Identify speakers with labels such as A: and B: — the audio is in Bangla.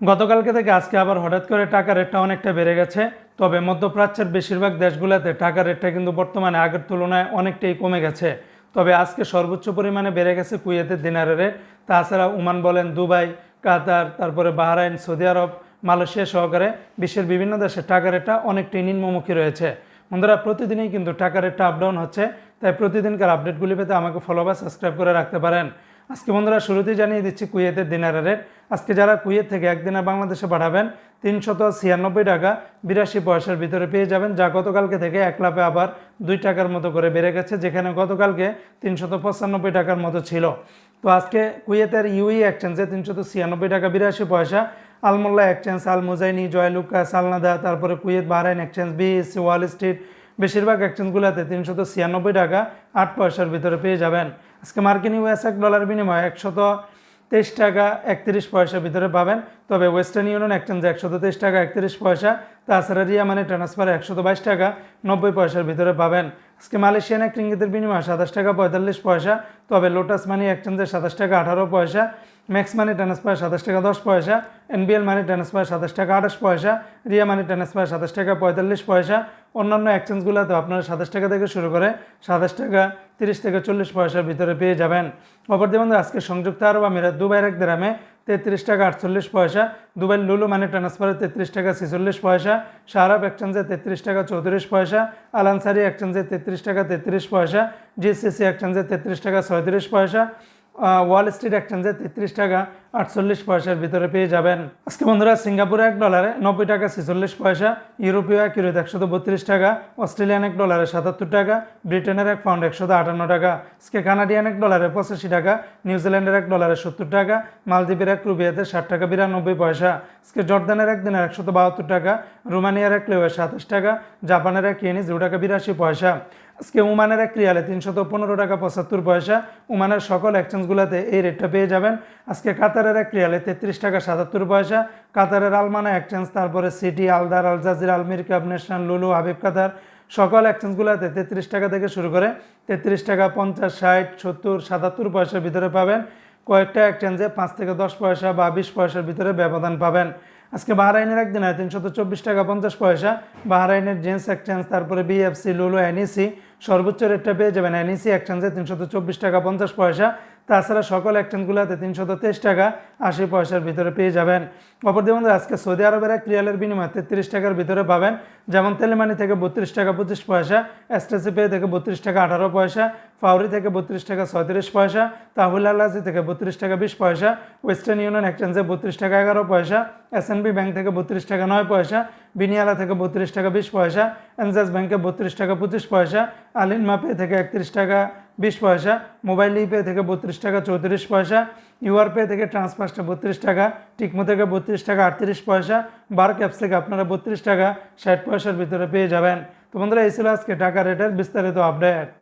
A: গতকালকে থেকে আজকে আবার হঠাৎ করে টাকা রেটটা অনেকটা বেড়ে গেছে। তবে মধ্যপ্রাচ্যের বেশিরভাগ দেশগুলোতে টাকা রেটটা কিন্তু বর্তমানে আগের তুলনায় অনেকটাই কমে গেছে। তবে আজকে সর্বোচ্চ পরিমাণে বেড়ে গেছে কুয়েতের দিনারের। রেট তাছাড়া ওমান বলেন দুবাই, কাতার, তারপরে বাহরাইন, সৌদি আরব, মালয়েশিয়া সহকারে বিশ্বের বিভিন্ন দেশে টাকা রেটটা অনেকটাই নিম্নমুখী রয়েছে। বন্ধুরা, প্রতিদিনই কিন্তু টাকা রেটটা আপ ডাউন হচ্ছে। তাই প্রতিদিনকার আপডেটগুলি পেতে আমাকে ফলো বা সাবস্ক্রাইব করে রাখতে পারেন। আজকে বন্ধুরা শুরুতেই জানিয়ে দিচ্ছি কুয়েতের দিনারের রেট। আজকে যারা কুয়েত থেকে একদিনে বাংলাদেশে পাঠাবেন, তিনশত ছিয়ানব্বই টাকা বিরাশি পয়সার ভিতরে পেয়ে যাবেন, যা গতকালকে থেকে এক লাভে আবার দুই টাকার মতো করে বেড়ে গেছে, যেখানে গতকালকে তিনশত পঁচানব্বই টাকার মতো ছিল। তো আজকে কুয়েতের ইউই এক্সচেঞ্জে তিনশত ছিয়ানব্বই টাকা বিরাশি পয়সা, আলমোল্লা এক্সচেঞ্জ আল মুজাইনি জয়লুকা, সালনাদা, তারপরে Kuwait Bahrain exchange, BSC, Wall Street, বেশিরভাগ এক্সচেঞ্জগুলোতে তিনশত ছিয়ানব্বই টাকা আট পয়সার ভিতরে পেয়ে যাবেন। আজকে মার্কিন ইউএস এক ডলার বিনিময়ে একশত তেইশ টাকা একত্রিশ পয়সার ভিতরে পাবেন। তবে ওয়েস্টার্ন ইউনিয়ন এক্সচেঞ্জে একশত তেইশ টাকা একত্রিশ পয়সা, তাছাড়া রিয়া মানে ট্রান্সফারে একশত বাইশ টাকা নব্বই পয়সার ভিতরে পাবেন। আজকে মালয়েশিয়ান এক রিঙ্গিতের বিনিময়ে সাতাশ টাকা পঁয়তাল্লিশ পয়সা, তবে লোটাস মানি এক্সচেঞ্জে সাতাশ টাকা আঠারো পয়সা ম্যাক্স মানি ট্রান্সফার সাতাশ টাকা, দশ পয়সা। এনবিএল মানি ট্রান্সফার সাতাশ টাকা, আঠাশ পয়সা। রিয়া মানি ট্রান্সফার সাতাশ টাকা, পঁয়তাল্লিশ পয়সা। অন্যান্য এক্সচেঞ্জগুলোতে আপনারা সাতাশ টাকা থেকে শুরু করে সাতাশ টাকা, তিরিশ থেকে চল্লিশ পয়সার ভিতরে পেয়ে যাবেন। অপরদি বন্ধু, আজকে সংযুক্ত আরব আমিরাত, দুবাইয়ের এক দেরামে তেত্রিশ টাকা, আটচল্লিশ পয়সা। দুবাই লুলু মানি ট্রান্সফারে তেত্রিশ টাকা, ছেচল্লিশ পয়সা। শাহরাব এক্সচেঞ্জে তেত্রিশ টাকা, চৌত্রিশ পয়সা। আলানসারি এক্সচেঞ্জে তেত্রিশ টাকা, তেত্রিশ পয়সা। জিসিসি এক্সচেঞ্জে তেত্রিশ টাকা, ছয়ত্রিশ পয়সা। ওয়াল স্ট্রিট এক্সচেঞ্জে তেত্রিশ টাকা আটচল্লিশ পয়সার ভিতরে পেয়ে যাবেন। আজকে বন্ধুরা, সিঙ্গাপুরে এক ডলারে নব্বই টাকা ছেচল্লিশ পয়সা, ইউরোপীয় এক ইউরোতে একশত বত্রিশ টাকা, অস্ট্রেলিয়ান এক ডলারে সাতাত্তর টাকা, ব্রিটেনের এক পাউন্ড একশত আটান্ন টাকা, আজকে কানাডিয়ান এক ডলারে পঁচাশি টাকা নিউজিল্যান্ডের এক ডলারে সত্তর টাকা, মালদ্বীপের এক, রুবিয়াতে ষাট টাকা বিরানব্বই পয়সা, আজকে জর্দানের এক, দিনের একশত বাহাত্তর টাকা, রোমানিয়ার এক, লেওয়ে সাতাশ টাকা, জাপানের এক ইয়েনি দু টাকা বিরাশি পয়সা। আজকে উমানের এক রিয়ালে তিনশত পনেরো টাকা পঁচাত্তর পয়সা। উমানের সকল এক্সচেঞ্জগুলোতে এই রেটটা পেয়ে যাবেন। আজকে কাতারের এক রিয়ালে তেত্রিশ টাকা সাতাত্তর পয়সা। কাতারের আলমানা এক্সচেঞ্জ তারপরে সিটি, আলদার, আল জাজির আলমির কাপ ন্যাশনাল লুলু, হাবিব কাতার, সকল এক্সচেঞ্জগুলোতে তেত্রিশ টাকা থেকে শুরু করে তেত্রিশ টাকা পঞ্চাশ, ষাট, সত্তর, সাতাত্তর পয়সার ভিতরে পাবেন। কয়েকটা এক্সচেঞ্জে পাঁচ থেকে দশ পয়সা বা বিশ পয়সার ভিতরে ব্যবধান পাবেন। আজকে বাহরাইনের একদিন হয় তিনশত চব্বিশ টাকা পঞ্চাশ পয়সা। বাহরাইনের জেন্স এক্সচেঞ্জ তারপরে বিএফসি লুলু এনইসি সর্বোচ্চ রেটটা পেয়ে যাবেন। এনইসি এক্সচেঞ্জে তিনশো চব্বিশ টাকা পঞ্চাশ পয়সা। তাছাড়া সকল এক্সচেঞ্জগুলোতে তিনশো তেইশ টাকা আশি পয়সার ভিতরে পেয়ে যাবেন। অপরদি বন্ধু আজকে সৌদি আরবের এক রিয়ালের বিনিময়ে তেত্রিশ টাকার ভিতরে পাবেন। যেমন তেলেমানি থেকে বত্রিশ টাকা পঁচিশ পয়সা, এসটিসি পে থেকে বত্রিশ টাকা আঠারো পয়সা, ফাউরি থেকে বত্রিশ টাকা ছয়ত্রিশ পয়সা, তাহুল আল্লাজি থেকে বত্রিশ টাকা বিশ পয়সা, ওয়েস্টার্ন ইউনিয়ন এক্সচেঞ্জে বত্রিশ টাকা এগারো পয়সা এসএনবি ব্যাংক থেকে বত্রিশ টাকা নয় পয়সা, বিনিয়ালা থেকে বত্রিশ টাকা বিশ পয়সা এনজাস ব্যাংকে বত্রিশ টাকা পঁচিশ পয়সা আলিন মাপে থেকে একত্রিশ টাকা বিশ পয়সা মোবাইল ইপে থেকে বত্রিশ টাকা, চৌত্রিশ পয়সা ইউআর পে থেকে ট্রান্সফারটা বত্রিশ টাকা টিকমো থেকে বত্রিশ টাকা, আটত্রিশ পয়সা বার ক্যাপস থেকে আপনারা বত্রিশ টাকা, ষাট পয়সার ভিতরে পেয়ে যাবেন। তো বন্ধুরা, এই ছিল আজকে টাকা রেটের বিস্তারিত আপডেট